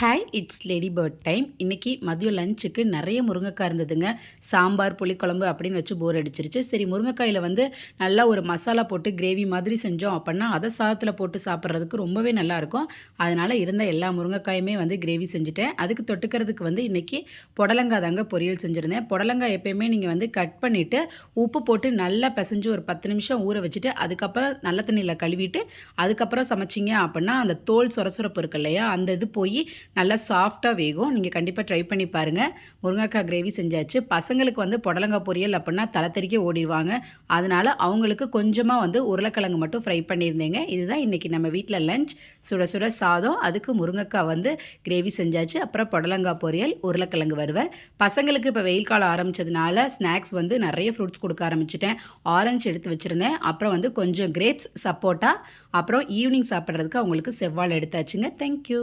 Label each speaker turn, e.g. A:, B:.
A: Hi it's lady bird time இன்றைக்கி மதியம் லஞ்சுக்கு நிறைய முருங்கைக்காய் இருந்ததுங்க. சாம்பார் புளிக்குழம்பு அப்படின்னு வச்சு போர் அடிச்சிருச்சு. சரி முருங்கைக்காயில் வந்து நல்லா ஒரு மசாலா போட்டு கிரேவி மாதிரி செஞ்சோம் அப்படின்னா அதை சாதத்தில் போட்டு சாப்பிட்றதுக்கு ரொம்பவே நல்லாயிருக்கும் அதனால் இருந்த எல்லா முருங்கைக்காயுமே வந்து கிரேவி செஞ்சுட்டேன். அதுக்கு தொட்டுக்கிறதுக்கு வந்து இன்றைக்கி புடலங்காய் தாங்க பொரியல் செஞ்சுருந்தேன். புடலங்காய் எப்பயுமே நீங்கள் வந்து கட் பண்ணிவிட்டு உப்பு போட்டு நல்லா பிசைஞ்சு ஒரு பத்து நிமிஷம் ஊற வச்சுட்டு அதுக்கப்புறம் நல்ல தண்ணியில் கழுவிட்டு அதுக்கப்புறம் சமைச்சிங்க அப்படின்னா அந்த தோல் சொரசொரப்பு இருக்கு இல்லையா அந்த இது போய் நல்லா சாஃப்டாக வேகும். நீங்கள் கண்டிப்பாக ட்ரை பண்ணி பாருங்கள் முருங்கைக்காய் கிரேவி செஞ்சாச்சு. பசங்களுக்கு வந்து புடலங்காய் பொரியல் அப்படின்னா தலை தெறிக்க ஓடிடுவாங்க. அதனால் அவங்களுக்கு கொஞ்சமாக வந்து உருளைக்கிழங்கு மட்டும் ஃப்ரை பண்ணியிருந்தேங்க. இதுதான் இன்றைக்கி நம்ம வீட்டில் லஞ்ச் சுட சுட சாதம். அதுக்கு முருங்கைக்காய் வந்து கிரேவி செஞ்சாச்சு. அப்புறம் புடலங்காய் பொரியல் உருளைக்கிழங்கு வருவேன் பசங்களுக்கு இப்போ வெயில் காலம் ஆரம்பித்ததுனால ஸ்நாக்ஸ் வந்து நிறைய ஃப்ரூட்ஸ் கொடுக்க ஆரம்பிச்சிட்டேன். ஆரஞ்சு எடுத்து வச்சுருந்தேன். அப்புறம் வந்து கொஞ்சம் கிரேப்ஸ் சப்போட்டா. அப்புறம் ஈவினிங் சாப்பிட்றதுக்கு அவங்களுக்கு செவ்வாழை எடுத்தாச்சுங்க. தேங்க்யூ